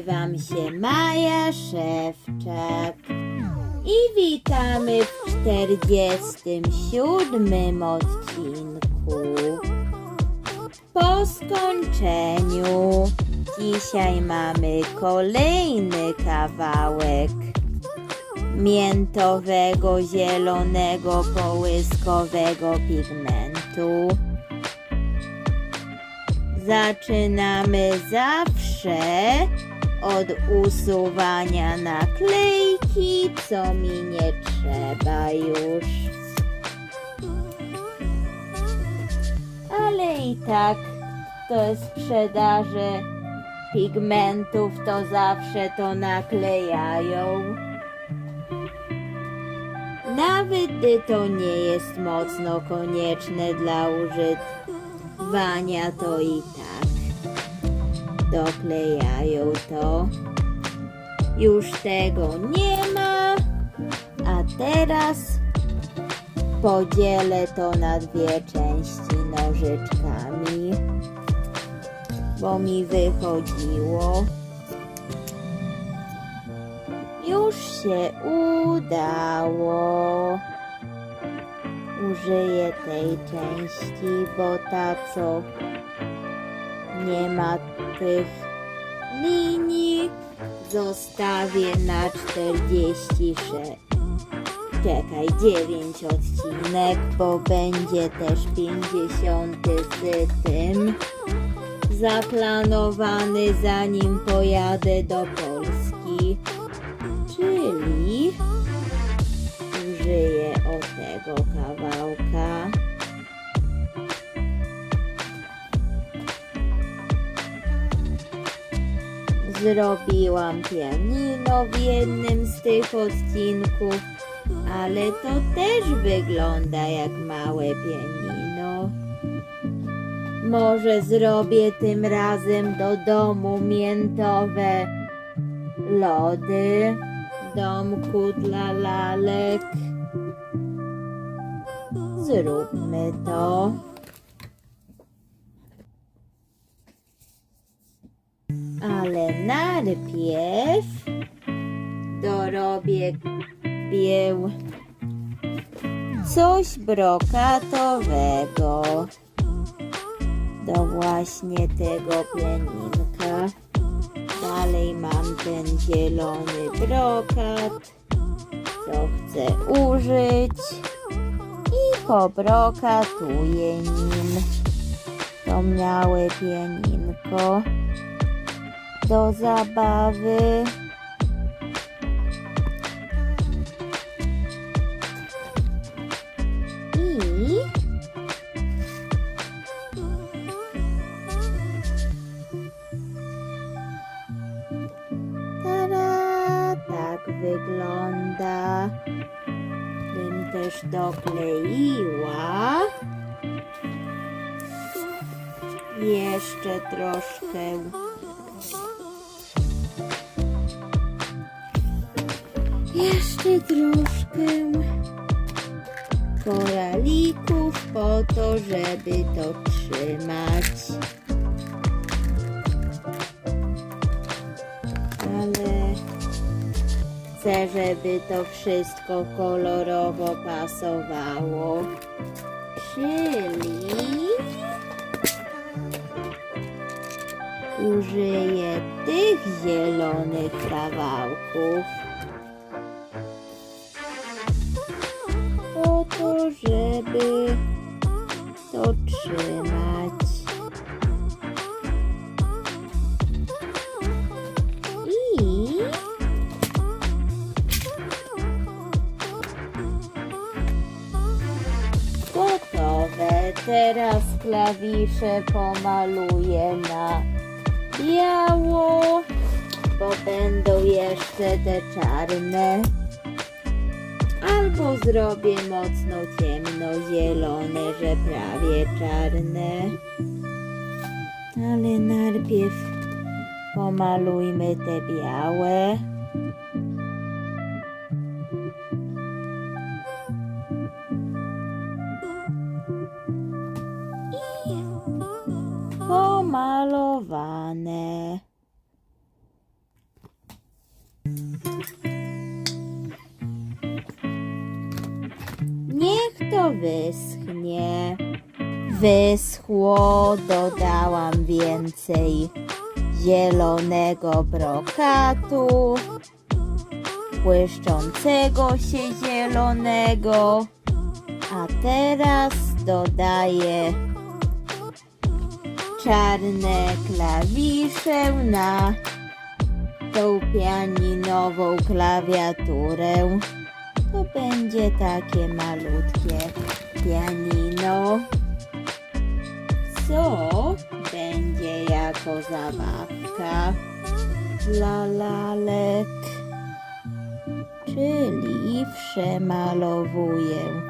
Nazywam się Maja Szewczak i witamy w 47 odcinku. Po skończeniu dzisiaj mamy kolejny kawałek miętowego, zielonego, połyskowego pigmentu. Zaczynamy zawsze od usuwania naklejki, co mi nie trzeba już. Ale i tak to sprzedaży pigmentów to zawsze to naklejają. Nawet gdy to nie jest mocno konieczne dla używania, to i tak doklejają to. Już tego nie ma, a teraz podzielę to na dwie części nożyczkami, bo mi wychodziło. Już się udało. Użyję tej części, bo ta co nie ma tych linii zostawię na 46. Czekaj, 9 odcinek, bo będzie też 50 z tym zaplanowany zanim pojadę do Polski. Czyli użyję o tego kawałka. Zrobiłam pianino w jednym z tych odcinków, ale to też wygląda jak małe pianino. Może zrobię tym razem do domu miętowe lody domku dla lalek. Zróbmy to. Ale najpierw dorobię bieł coś brokatowego do właśnie tego pieninka. Dalej mam ten zielony brokat, co chcę użyć i pobrokatuję nim to małe pieninko do zabawy. I Tada, tak wygląda. Bym też dokleiła. Jeszcze troszkę. Jeszcze troszkę koralików po to, żeby to trzymać. Ale chcę, żeby to wszystko kolorowo pasowało. Czyli użyję tych zielonych kawałków. Żeby to trzymać. I gotowe. Teraz klawisze pomaluję na biało, bo będą jeszcze te czarne. Albo zrobię mocno ciemnozielone, że prawie czarne. Ale najpierw pomalujmy te białe. Pomalowane. To wyschnie. Wyschło, dodałam więcej zielonego brokatu, błyszczącego się zielonego, a teraz dodaję czarne klawisze na tą pianinową klawiaturę. To będzie takie malutkie pianino. Co będzie jako zabawka dla lalek? Czyli przemalowuję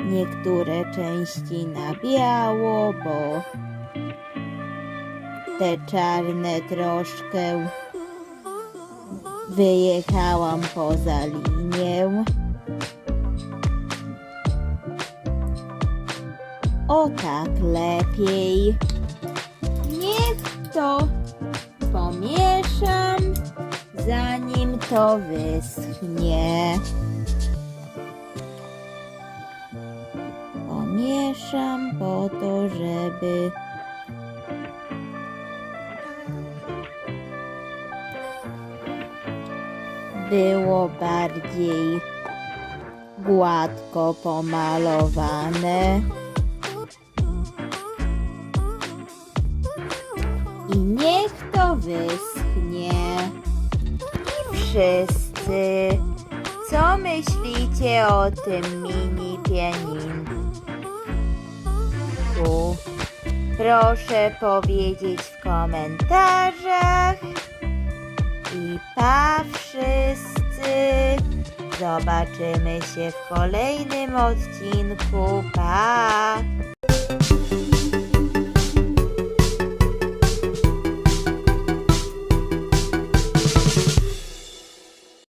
niektóre części na biało, bo te czarne troszkę wyjechałam poza linię. O tak lepiej. Niech to pomieszam, zanim to wyschnie. Pomieszam po to, żeby było bardziej gładko pomalowane. I niech to wyschnie. I wszyscy, co myślicie o tym mini pianinku? Proszę powiedzieć w komentarzach. I pa wszyscy! Zobaczymy się w kolejnym odcinku. Pa!